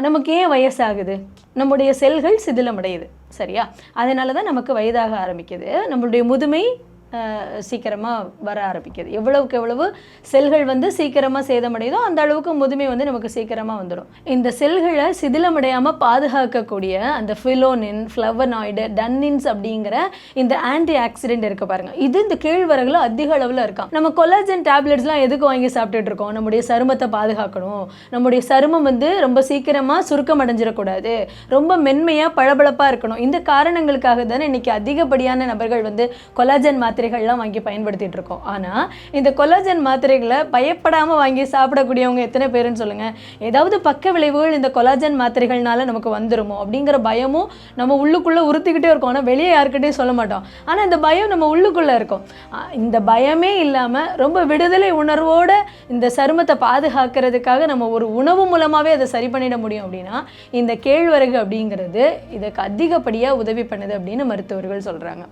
நமக்கு ஏன் வயசாகுது? நம்முடைய செல்கள் சிதிலமடையுது சரியா? அதனால தான் நமக்கு வயதாக ஆரம்பிக்குது. நம்மளுடைய முதுமை சீக்கிரமாக வர ஆரம்பிக்குது. எவ்வளவுக்கு எவ்வளவு செல்கள் வந்து சீக்கிரமாக சேதமடையுதோ அந்த அளவுக்கு முதுமை வந்து நமக்கு சீக்கிரமாக வந்துடும். இந்த செல்களை சிதிலமடையாமல் பாதுகாக்கக்கூடிய அந்த ஃபிலோனின் ஃப்ளவனாய்டு டன்னின்ஸ் அப்படிங்கிற இந்த ஆன்டி ஆக்சிடென்ட் இருக்குது பாருங்க. இது இந்த கேழ்வரகுல அதிக அளவில் இருக்காம் நம்ம கொலாஜன் டேப்லெட்ஸ்லாம் எதுக்கு வாங்கி சாப்பிட்டுட்டு இருக்கோம்? நம்முடைய சருமத்தை பாதுகாக்கணும். நம்முடைய சருமம் வந்து ரொம்ப சீக்கிரமாக சுருக்கம் அடைஞ்சிடக்கூடாது ரொம்ப மென்மையாக பளபளப்பாக இருக்கணும். இந்த காரணங்களுக்காக தானே இன்னைக்கு அதிகப்படியான நபர்கள் வந்து கொலாஜன் மாத்திரைகள்லாம் வாங்கி பயன்படுத்திகிட்டு இருக்கோம் ஆனால் இந்த கொலாஜன் மாத்திரைகளை பயப்படாமல் வாங்கி சாப்பிடக்கூடியவங்க எத்தனை பேருன்னு சொல்லுங்கள் ஏதாவது பக்க விளைவுகள் இந்த கொலாஜன் மாத்திரைகள்னால நமக்கு வந்துருமோ அப்படிங்கிற பயமும் நம்ம உள்ளுக்குள்ளே உறுத்திக்கிட்டே இருக்கோம். ஆனால் வெளியே யாருக்கிட்டையும் சொல்ல மாட்டோம். ஆனால் இந்த பயம் நம்ம உள்ளுக்குள்ளே இருக்கும். இந்த பயமே இல்லாமல் ரொம்ப விடுதலை உணர்வோட இந்த சருமத்தை பாதுகாக்கிறதுக்காக நம்ம ஒரு உணவு மூலமாகவே அதை சரி பண்ணிட முடியும் அப்படின்னா இந்த கேழ்வரகு அப்படிங்கிறது இதுக்கு அதிகப்படியாக உதவி பண்ணுது அப்படின்னு மருத்துவர்கள் சொல்கிறாங்க